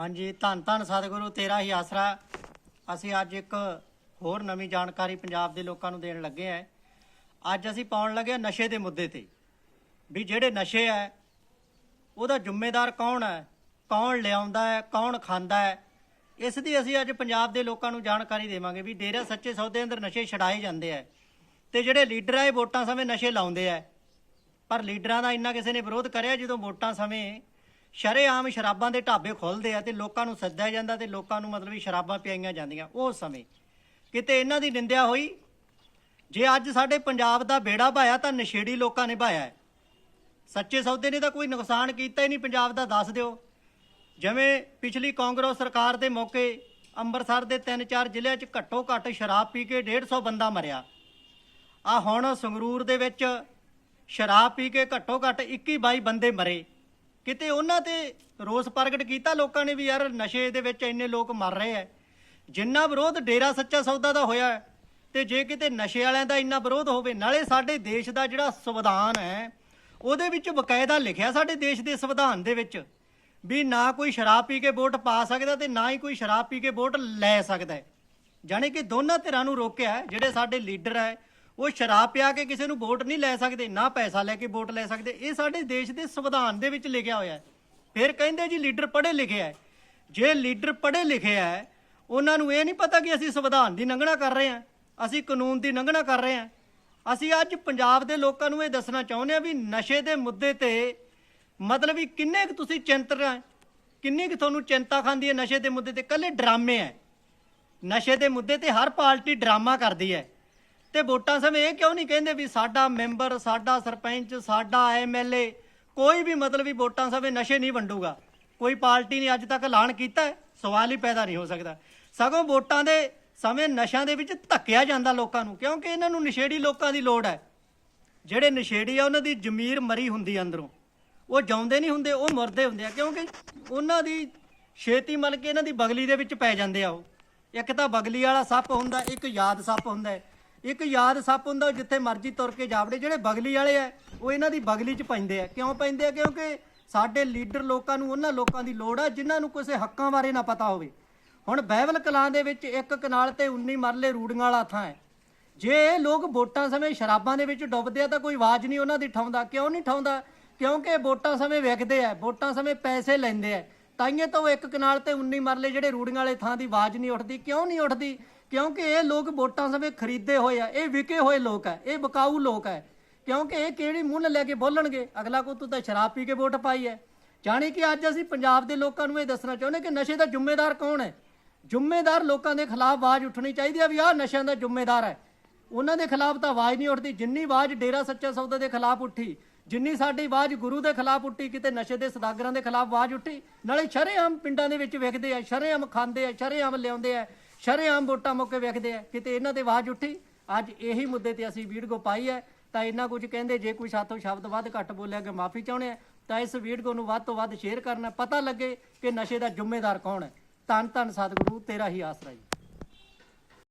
ਹਾਂਜੀ, ਧੰਨ ਧੰਨ ਸਤਿਗੁਰੂ, ਤੇਰਾ ਹੀ ਆਸਰਾ। ਅਸੀਂ ਅੱਜ ਇੱਕ ਹੋਰ ਨਵੀਂ ਜਾਣਕਾਰੀ ਪੰਜਾਬ ਦੇ ਲੋਕਾਂ ਨੂੰ ਦੇਣ ਲੱਗੇ ਆ ਅੱਜ ਅਸੀਂ ਪਾਉਣ ਲੱਗੇ ਹਾਂ ਨਸ਼ੇ ਦੇ ਮੁੱਦੇ ਤੇ। ਵੀ ਜਿਹੜੇ ਨਸ਼ੇ ਹੈ, ਉਹਦਾ ਜ਼ਿੰਮੇਦਾਰ ਕੌਣ ਹੈ? ਕੌਣ ਲਿਆਉਂਦਾ ਹੈ, ਕੌਣ ਖਾਂਦਾ ਹੈ? ਇਸ ਦੀ ਅਸੀਂ ਅੱਜ ਪੰਜਾਬ ਦੇ ਲੋਕਾਂ ਨੂੰ ਜਾਣਕਾਰੀ ਦੇਵਾਂਗੇ ਵੀ ਡੇਰਾ ਸੱਚੇ ਸੌਦੇ ਅੰਦਰ ਨਸ਼ੇ ਛਡਾਏ ਜਾਂਦੇ ਆ ਤੇ ਜਿਹੜੇ ਲੀਡਰ ਆ ਇਹ ਵੋਟਾਂ ਸਮੇਂ ਨਸ਼ੇ ਲਾਉਂਦੇ ਆ ਪਰ ਲੀਡਰਾਂ ਦਾ ਇੰਨਾ ਕਿਸੇ ਨੇ ਵਿਰੋਧ ਕਰਿਆ ਜਦੋਂ ਵੋਟਾਂ ਸਮੇਂ ਸ਼ਰੇਆਮ ਸ਼ਰਾਬਾਂ ਦੇ ਢਾਬੇ ਖੁੱਲਦੇ ਆ ਤੇ ਲੋਕਾਂ ਨੂੰ ਸੱਦਿਆ ਜਾਂਦਾ ਤੇ ਲੋਕਾਂ ਨੂੰ ਮਤਲਬ ਵੀ ਸ਼ਰਾਬਾਂ ਪਿਆਈਆਂ ਜਾਂਦੀਆਂ। ਉਹ ਸਮੇਂ ਕਿਤੇ ਇਹਨਾਂ ਦੀ ਨਿੰਦਿਆ ਹੋਈ? ਜੇ ਅੱਜ ਸਾਡੇ ਪੰਜਾਬ ਦਾ ਬੇੜਾ ਭਾਇਆ ਤਾਂ ਨਸ਼ੇੜੀ ਲੋਕਾਂ ਨੇ ਭਾਇਆ ਹੈ। ਸੱਚੇ ਸੌਦੇ ਨੇ ਤਾਂ ਕੋਈ ਨੁਕਸਾਨ ਕੀਤਾ ਹੀ ਨਹੀਂ, ਪੰਜਾਬ ਦਾ ਦੱਸ ਦਿਓ। ਜਿਵੇਂ ਪਿਛਲੀ ਕਾਂਗਰਸ ਸਰਕਾਰ ਦੇ ਮੌਕੇ ਅੰਮ੍ਰਿਤਸਰ ਦੇ 3-4 ਜ਼ਿਲ੍ਹਿਆਂ 'ਚ ਘੱਟੋ ਘੱਟ ਸ਼ਰਾਬ ਪੀ ਕੇ 150 ਬੰਦਾ ਮਰਿਆ। ਆ ਹੁਣ ਸੰਗਰੂਰ ਦੇ ਵਿੱਚ ਸ਼ਰਾਬ ਪੀ ਕੇ ਘੱਟੋ ਘੱਟ 21-22 ਬੰਦੇ ਮਰੇ। ਕਿਤੇ ਉਹਨਾਂ ਤੇ ਰੋਸ ਪ੍ਰਗਟ ਕੀਤਾ ਲੋਕਾਂ ਨੇ ਵੀ ਯਾਰ ਨਸ਼ੇ ਦੇ ਵਿੱਚ ਇੰਨੇ ਲੋਕ ਮਰ ਰਹੇ ਐ। ਜਿੰਨਾ ਵਿਰੋਧ ਡੇਰਾ ਸੱਚਾ ਸੌਦਾ ਦਾ ਹੋਇਆ ਹੈ, ਤੇ ਜੇ ਕਿਤੇ ਨਸ਼ੇ ਵਾਲਿਆਂ ਦਾ ਇੰਨਾ ਵਿਰੋਧ ਹੋਵੇ ਨਾਲੇ ਸਾਡੇ ਦੇਸ਼ ਦਾ ਜਿਹੜਾ ਸੰਵਿਧਾਨ ਹੈ ਉਹਦੇ ਵਿੱਚ ਬਕਾਇਦਾ ਲਿਖਿਆ ਸਾਡੇ ਦੇਸ਼ ਦੇ ਸੰਵਿਧਾਨ ਦੇ ਵਿੱਚ ਵੀ ਨਾ ਕੋਈ ਸ਼ਰਾਬ ਪੀ ਕੇ ਵੋਟ ਪਾ ਸਕਦਾ ਤੇ ਨਾ ਹੀ ਕੋਈ ਸ਼ਰਾਬ ਪੀ ਕੇ ਵੋਟ ਲੈ ਸਕਦਾ ਹੈ ਜਾਣੀ ਕਿ ਦੋਨਾਂ ਧਿਰਾਂ ਨੂੰ ਰੋਕਿਆ ਜਿਹੜੇ ਸਾਡੇ ਲੀਡਰ ਹੈ ਉਹ ਸ਼ਰਾਬ ਪਿਆ ਕੇ ਕਿਸੇ ਨੂੰ ਵੋਟ ਨਹੀਂ ਲੈ ਸਕਦੇ, ਨਾ ਪੈਸਾ ਲੈ ਕੇ ਵੋਟ ਲੈ ਸਕਦੇ। ਇਹ ਸਾਡੇ ਦੇਸ਼ ਦੇ ਸੰਵਿਧਾਨ ਦੇ ਵਿੱਚ ਲਿਖਿਆ ਹੋਇਆ ਹੈ। ਫਿਰ ਕਹਿੰਦੇ ਜੀ ਲੀਡਰ ਪੜ੍ਹੇ ਲਿਖੇ ਹੈ। ਜੇ ਲੀਡਰ ਪੜ੍ਹੇ ਲਿਖੇ ਹੈ, ਉਹਨਾਂ ਨੂੰ ਇਹ ਨਹੀਂ ਪਤਾ ਕਿ ਅਸੀਂ ਸੰਵਿਧਾਨ ਦੀ ਲੰਘਣਾ ਕਰ ਰਹੇ ਹਾਂ, ਅਸੀਂ ਕਾਨੂੰਨ ਦੀ ਲੰਘਣਾ ਕਰ ਰਹੇ ਹਾਂ। ਅਸੀਂ ਅੱਜ ਪੰਜਾਬ ਦੇ ਲੋਕਾਂ ਨੂੰ ਇਹ ਦੱਸਣਾ ਚਾਹੁੰਦੇ ਹਾਂ ਵੀ ਨਸ਼ੇ ਦੇ ਮੁੱਦੇ ਤੇ ਮਤਲਬ ਵੀ ਕਿੰਨੇ ਕੁ ਤੁਸੀਂ ਚਿੰਤਤ ਹੈ? ਕਿੰਨੀ ਕੁ ਤੁਹਾਨੂੰ ਚਿੰਤਾ ਖਾਂਦੀ ਹੈ ਨਸ਼ੇ ਦੇ ਮੁੱਦੇ ਤੇ? ਕੱਲੇ ਡਰਾਮੇ ਹੈ। ਨਸ਼ੇ ਦੇ ਮੁੱਦੇ ਤੇ ਹਰ ਪਾਰਟੀ ਡਰਾਮਾ ਕਰਦੀ ਹੈ। ਤੇ ਵੋਟਾਂ ਸਮੇਂ ਇਹ ਕਿਉਂ ਨਹੀਂ ਕਹਿੰਦੇ ਵੀ ਸਾਡਾ ਮੈਂਬਰ, ਸਾਡਾ ਸਰਪੰਚ, ਸਾਡਾ ਐਮਐਲਏ ਕੋਈ ਵੀ ਮਤਲਬ ਵੀ ਵੋਟਾਂ ਸਮੇਂ ਨਸ਼ੇ ਨਹੀਂ ਵੰਡੂਗਾ। ਕੋਈ ਪਾਰਟੀ ਨੇ ਅੱਜ ਤੱਕ ਐਲਾਨ ਕੀਤਾ ਸਵਾਲ ਹੀ ਪੈਦਾ ਨਹੀਂ ਹੋ ਸਕਦਾ। ਸਗੋਂ ਵੋਟਾਂ ਦੇ ਸਮੇਂ ਨਸ਼ਿਆਂ ਦੇ ਵਿੱਚ ਧੱਕਿਆ ਜਾਂਦਾ ਲੋਕਾਂ ਨੂੰ, ਕਿਉਂਕਿ ਇਹਨਾਂ ਨੂੰ ਨਸ਼ੇੜੀ ਲੋਕਾਂ ਦੀ ਲੋੜ ਹੈ। ਜਿਹੜੇ ਨਸ਼ੇੜੀ ਆ, ਉਹਨਾਂ ਦੀ ਜ਼ਮੀਰ ਮਰੀ ਹੁੰਦੀ ਅੰਦਰੋਂ। ਉਹ ਜਾਉਂਦੇ ਨਹੀਂ ਹੁੰਦੇ, ਉਹ ਮਰਦੇ ਹੁੰਦੇ ਆ, ਕਿਉਂਕਿ ਉਹਨਾਂ ਦੀ ਛੇਤੀ ਮਲ ਕੇ ਇਹਨਾਂ ਦੀ ਬਗਲੀ ਦੇ ਵਿੱਚ ਪੈ ਜਾਂਦੇ ਆ ਉਹ। ਇੱਕ ਤਾਂ ਬਗਲੀ ਵਾਲਾ ਸੱਪ ਹੁੰਦਾ, ਇੱਕ ਯਾਦ ਸੱਪ ਹੁੰਦਾ ਇੱਕ ਯਾਦ ਸੱਪ ਹੁੰਦਾ ਜਿੱਥੇ ਮਰਜ਼ੀ ਤੁਰ ਕੇ ਜਾਵੜੇ, ਜਿਹੜੇ ਬਗਲੀ ਵਾਲੇ ਆ, ਉਹ ਇਹਨਾਂ ਦੀ ਬਗਲੀ 'ਚ ਪੈਂਦੇ ਆ। ਕਿਉਂ ਪੈਂਦੇ ਆ? ਕਿਉਂਕਿ ਸਾਡੇ ਲੀਡਰ ਲੋਕਾਂ ਨੂੰ, ਉਹਨਾਂ ਲੋਕਾਂ ਦੀ ਲੋੜ ਆ, ਜਿਨ੍ਹਾਂ ਨੂੰ ਕਿਸੇ ਹੱਕਾਂ ਬਾਰੇ ਨਾ ਪਤਾ ਹੋਵੇ। ਹੁਣ ਬਹਿਵਲ ਕਲਾਂ ਦੇ ਵਿੱਚ ਇੱਕ ਕਨਾਲ ਤੇ 19 ਮਰਲੇ ਰੂੜੀਆਂ ਵਾਲਾ ਥਾਂ ਹੈ। ਜੇ ਇਹ ਲੋਕ ਵੋਟਾਂ ਸਮੇਂ ਸ਼ਰਾਬਾਂ ਦੇ ਵਿੱਚ ਡੁੱਬਦੇ ਆ, ਤਾਂ ਕੋਈ ਆਵਾਜ਼ ਨਹੀਂ ਉਹਨਾਂ ਦੀ ਠਾਉਂਦਾ ਕਿਉਂ ਨਹੀਂ ਠਾਉਂਦਾ ਕਿਉਂਕਿ ਵੋਟਾਂ ਸਮੇਂ ਵਿਕਦੇ ਆ, ਵੋਟਾਂ ਸਮੇਂ ਪੈਸੇ ਲੈਂਦੇ ਆ। ਤਾਈਏ ਤਾਂ ਉਹ ਇੱਕ ਕਨਾਲ ਤੇ 19 ਮਰਲੇ ਜਿਹੜੇ ਰੂੜੀਆਂ ਵਾਲੇ ਥਾਂ ਦੀ ਆਵਾਜ਼ ਨਹੀਂ ਉੱਠਦੀ, ਕਿਉਂ ਨਹੀਂ ਉੱਠਦੀ? ਕਿਉਂਕਿ ਇਹ ਲੋਕ ਵੋਟਾਂ ਸਮੇਂ ਖਰੀਦੇ ਹੋਏ ਆ, ਇਹ ਵਿਕੇ ਹੋਏ ਲੋਕ ਆ, ਇਹ ਬਕਾਊ ਲੋਕ ਆ। ਕਿਉਂਕਿ ਇਹ ਕਿਹੜੀ ਮੁੱਲ ਲੈ ਕੇ ਬੋਲਣਗੇ? ਅਗਲਾ ਕੋ ਤੂੰ ਤਾਂ ਸ਼ਰਾਬ ਪੀ ਕੇ ਵੋਟ ਪਾਈ ਹੈ ਜਾਣੀ ਕਿ ਅੱਜ ਅਸੀਂ ਪੰਜਾਬ ਦੇ ਲੋਕਾਂ ਨੂੰ ਇਹ ਦੱਸਣਾ ਚਾਹੁੰਦੇ ਕਿ ਨਸ਼ੇ ਦਾ ਜ਼ਿੰਮੇਦਾਰ ਕੌਣ ਹੈ ਜ਼ਿੰਮੇਦਾਰ ਲੋਕਾਂ ਦੇ ਖਿਲਾਫ ਆਵਾਜ਼ ਉੱਠਣੀ ਚਾਹੀਦੀ ਹੈ ਵੀ ਆਹ ਨਸ਼ਿਆਂ ਦਾ ਜ਼ਿੰਮੇਦਾਰ ਹੈ ਉਹਨਾਂ ਦੇ ਖਿਲਾਫ ਤਾਂ ਆਵਾਜ਼ ਨਹੀਂ ਉੱਠਦੀ। ਜਿੰਨੀ ਆਵਾਜ਼ ਡੇਰਾ ਸੱਚਾ ਸੌਦਾ ਦੇ ਖਿਲਾਫ ਉੱਠੀ ਜਿੰਨੀ ਸਾਡੀ ਆਵਾਜ਼ ਗੁਰੂ ਦੇ ਖਿਲਾਫ ਉੱਠੀ, ਕਿਤੇ ਨਸ਼ੇ ਦੇ ਸਦਾਗਰਾਂ ਦੇ ਖਿਲਾਫ ਆਵਾਜ਼ ਉੱਠੀ, ਨਾਲੇ ਸ਼ਰੇਆਮ ਪਿੰਡਾਂ ਦੇ ਵਿੱਚ ਵੇਖਦੇ ਆ, ਸ਼ਰੇਆਮ ਖਾਂਦੇ ਆ, ਸ਼ਰੇਆਮ ਲਿਆਉਂਦੇ ਆ, ਸ਼ਰੇਆਮ ਵੋਟਾਂ ਮੌਕੇ ਵੇਖਦੇ ਆ, ਕਿਤੇ ਇਹਨਾਂ ਦੇ ਆਵਾਜ਼ ਉੱਠੀ। ਅੱਜ ਇਹੀ ਮੁੱਦੇ ਤੇ ਅਸੀਂ ਵੀਡੀਓ ਪਾਈ ਹੈ, ਤਾਂ ਇਹਨਾਂ ਕੁਝ ਕਹਿੰਦੇ, ਜੇ ਕੋਈ ਸਾਥੋਂ ਸ਼ਬਦ ਵੱਧ ਘੱਟ ਬੋਲਿਆ ਕਿ ਮਾਫੀ ਚਾਹੁੰਦੇ ਆ, ਤਾਂ ਇਸ ਵੀਡੀਓ ਨੂੰ ਵੱਧ ਤੋਂ ਵੱਧ ਸ਼ੇਅਰ ਕਰਨਾ, ਪਤਾ ਲੱਗੇ ਕਿ ਨਸ਼ੇ ਦਾ ਜ਼ਿੰਮੇਦਾਰ ਕੌਣ ਹੈ। ਧੰਨ ਧੰਨ ਸਤਿਗੁਰੂ, ਤੇਰਾ ਹੀ ਆਸਰਾ ਜੀ।